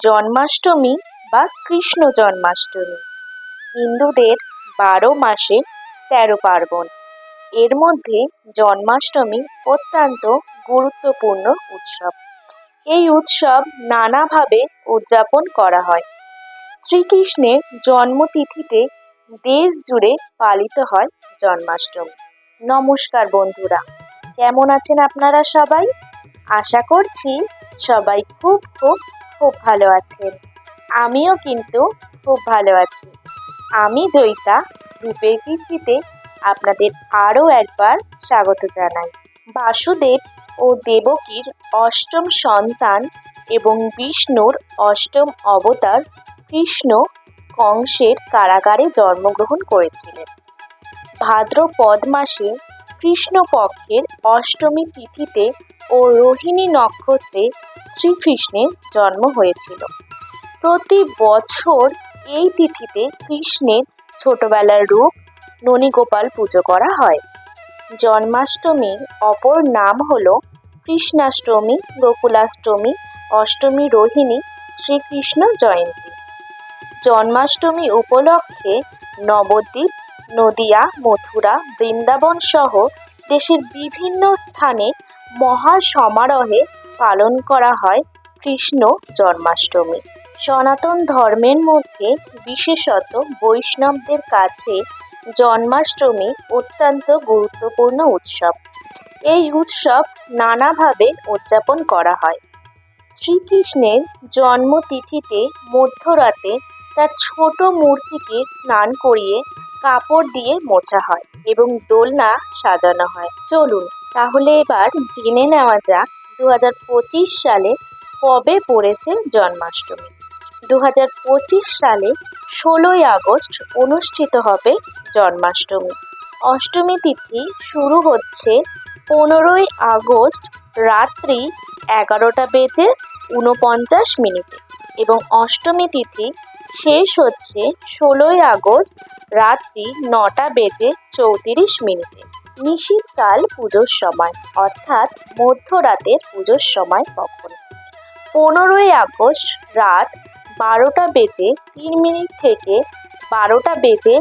জন্মাষ্টমী বা কৃষ্ণ জন্মাষ্টমী। হিন্দুদের বারো মাসে তেরো পার্বণ। এর মধ্যে জন্মাষ্টমী অত্যন্ত গুরুত্বপূর্ণ উৎসব। এই উৎসব নানাভাবে উদযাপন করা হয়। শ্রীকৃষ্ণের জন্মতিথিতে দেশ জুড়ে পালিত হয় জন্মাষ্টমী। নমস্কার বন্ধুরা, কেমন আছেন আপনারা সবাই? আশা করছি সবাই খুব খুব খুব ভালো আছেন। আমিও কিন্তু খুব ভালো আছি। আমি জয়িতা, রূপের কীর্তিতে আপনাদের আরও একবার স্বাগত জানাই। বাসুদেব ও দেবকীর অষ্টম সন্তান এবং বিষ্ণুর অষ্টম অবতার কৃষ্ণ কংসের কারাগারে জন্মগ্রহণ করেছিলেন। ভাদ্রপদ মাসে কৃষ্ণপক্ষের অষ্টমী তিথিতে ও রোহিণী নক্ষত্রে শ্রীকৃষ্ণের জন্ম হয়েছিল। প্রতি বছর এই তিথিতে কৃষ্ণের ছোটবেলার রূপ ননীগোপাল পুজো করা হয়। জন্মাষ্টমীর অপর নাম হল কৃষ্ণাষ্টমী, গোকুলাষ্টমী, অষ্টমী রোহিণী, শ্রীকৃষ্ণ জয়ন্তী। জন্মাষ্টমী উপলক্ষে নবদ্বীপ, নদিয়া, মথুরা, বৃন্দাবন সহ দেশের বিভিন্ন স্থানে মহা সমারোহে পালন করা হয় কৃষ্ণ জন্মাষ্টমী। সনাতন ধর্মের মধ্যে বিশেষত বৈষ্ণবদের কাছে জন্মাষ্টমী অত্যন্ত গুরুত্বপূর্ণ উৎসব। এই উৎসব নানাভাবে উদযাপন করা হয়। শ্রীকৃষ্ণের জন্মতিথিতে মধ্যরাতে তার ছোট মূর্তিকে স্নান করিয়ে কাপড় দিয়ে মোছা হয় এবং দোলনা সাজানো হয়। চলুন, তাহলে এবার জেনে নেওয়া যাক দু হাজার পঁচিশ সালে কবে পড়েছে জন্মাষ্টমী। দু হাজার পঁচিশ সালে ষোলোই আগস্ট অনুষ্ঠিত হবে জন্মাষ্টমী। অষ্টমী তিথি শুরু হচ্ছে পনেরোই আগস্ট রাত্রি এগারোটা বেজে উনপঞ্চাশ মিনিটে এবং অষ্টমী তিথি শেষ হচ্ছে ষোলোই আগস্ট রাত্রি নটা বেজে চৌত্রিশ মিনিটে। নিশীতকাল পুজোর সময়, অর্থাৎ মধ্যরাতের পুজোর সময় কখন? পনেরোই আগস্ট রাত বারোটা বেজে তিন মিনিট থেকে বারোটা বেজে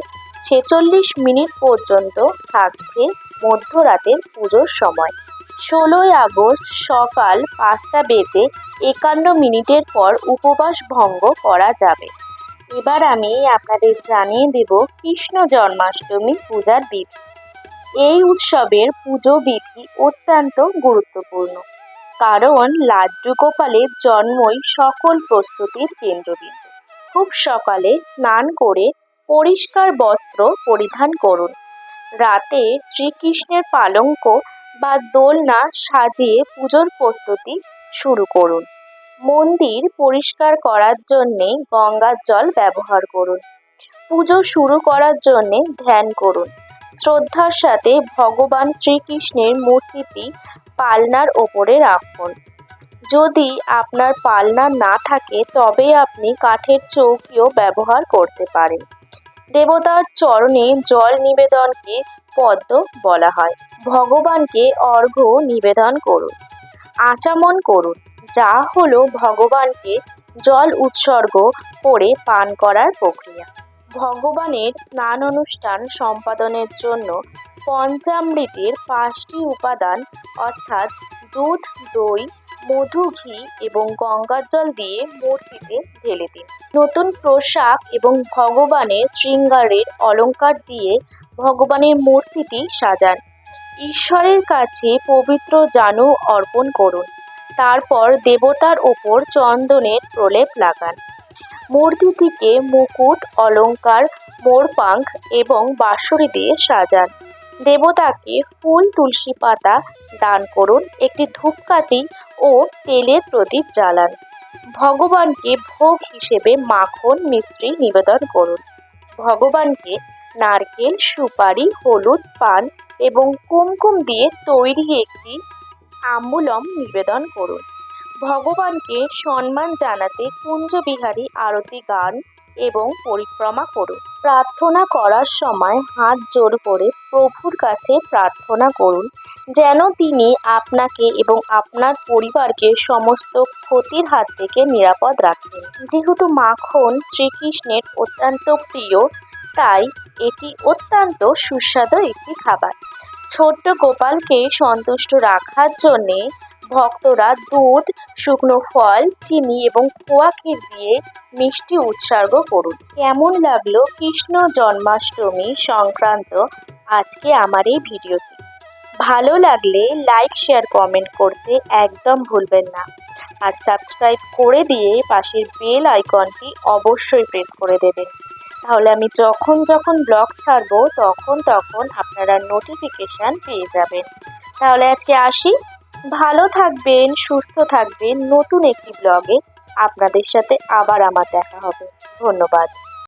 ছেচল্লিশ মিনিট পর্যন্ত থাকছে মধ্যরাতের পুজোর সময়। ষোলোই আগস্ট সকাল পাঁচটা বেজে একান্ন মিনিটের পর উপবাস ভঙ্গ করা যাবে। এবার আমি আপনাদের জানিয়ে দেব কৃষ্ণ জন্মাষ্টমী পূজার বিধি। এই উৎসবের পুজো বিধি অত্যন্ত গুরুত্বপূর্ণ। কারণ লাড্ডু গোপালের জন্মই সকল প্রস্তুতির কেন্দ্রবিন্দু। খুব সকালে স্নান করে পরিষ্কার বস্ত্র পরিধান করুন। রাতে শ্রীকৃষ্ণের পালঙ্ক বা দোলনা সাজিয়ে পুজোর প্রস্তুতি শুরু করুন। মন্দির পরিষ্কার করার জন্যে গঙ্গার জল ব্যবহার করুন। পুজো শুরু করার জন্যে ধ্যান করুন। শ্রদ্ধার সাথে ভগবান শ্রীকৃষ্ণের মূর্তিটি পালনার ওপরে রাখুন। যদি আপনার পালনা না থাকে, তবে আপনি কাঠের চৌকিও ব্যবহার করতে পারেন। দেবতার চরণে জল নিবেদনকে পদ্ম বলা হয়। ভগবানকে অর্ঘ্য নিবেদন করুন। আচমন করুন। যা হলো ভগবানকে জল উৎসর্গ করে পান করার প্রক্রিয়া। ভগবানের স্নান অনুষ্ঠান সম্পাদনের জন্য পঞ্চামৃতের পাঁচটি উপাদান অর্থাৎ দুধ, দই, মধু, ঘি এবং গঙ্গার জল দিয়ে মূর্তিতে ঢেলে দিন। নতুন পোশাক এবং ভগবানের শৃঙ্গারের অলংকার দিয়ে ভগবানের মূর্তিটি সাজান। ঈশ্বরের কাছে পবিত্র জানু অর্পণ করুন। তারপর দেবতার ওপর চন্দনের প্রলেপ লাগান। মূর্তিটিকে মুকুট অলংকার মোরপাঙ্খ এবং বাঁশরি দিয়ে সাজান। দেবতাকে ফুল, তুলসী পাতা দান করুন, একটি ধূপকাঠি ও তেলের প্রদীপ জ্বালান। ভগবানকে ভোগ হিসেবে মাখন, মিষ্টি নিবেদন করুন। ভগবানকে নারকেল, সুপারি, হলুদ, পান এবং কুমকুম দিয়ে তৈরি একটি আম্বুলম নিবেদন করুন। ভগবানকে সম্মান জানাতে কুঞ্জবিহারী আরতি গান এবং পরিক্রমা করুন। প্রার্থনা করার সময় হাত জোর করে প্রভুর কাছে প্রার্থনা করুন, যেন তিনি আপনাকে এবং আপনার পরিবারকে সমস্ত ক্ষতির হাত থেকে নিরাপদ রাখেন। যেহেতু মাখন শ্রীকৃষ্ণের অত্যন্ত প্রিয়, তাই এটি অত্যন্ত সুস্বাদু একটি খাবার। ছোট্ট গোপালকে সন্তুষ্ট রাখার জন্যে ভক্তরা দুধ, শুকনো ফল, চিনি এবং খোয়া ক্ষীর দিয়ে মিষ্টি উৎসর্গ করুন। কেমন লাগল কৃষ্ণ জন্মাষ্টমী সংক্রান্ত আজকে আমার এই ভিডিওটি? ভালো লাগলে লাইক, শেয়ার, কমেন্ট করতে একদম ভুলবেন না। আর সাবস্ক্রাইব করে দিয়ে পাশের বেল আইকনটি অবশ্যই প্রেস করে দেবেন। তাহলে আমি যখন যখন ব্লগ ছাড়বো, তখন তখন আপনারা নোটিফিকেশান পেয়ে যাবেন। তাহলে আজকে আসি। ভালো থাকবেন, সুস্থ থাকবেন। নতুন একটি ব্লগে আপনাদের সাথে আবার আমার দেখা হবে। ধন্যবাদ।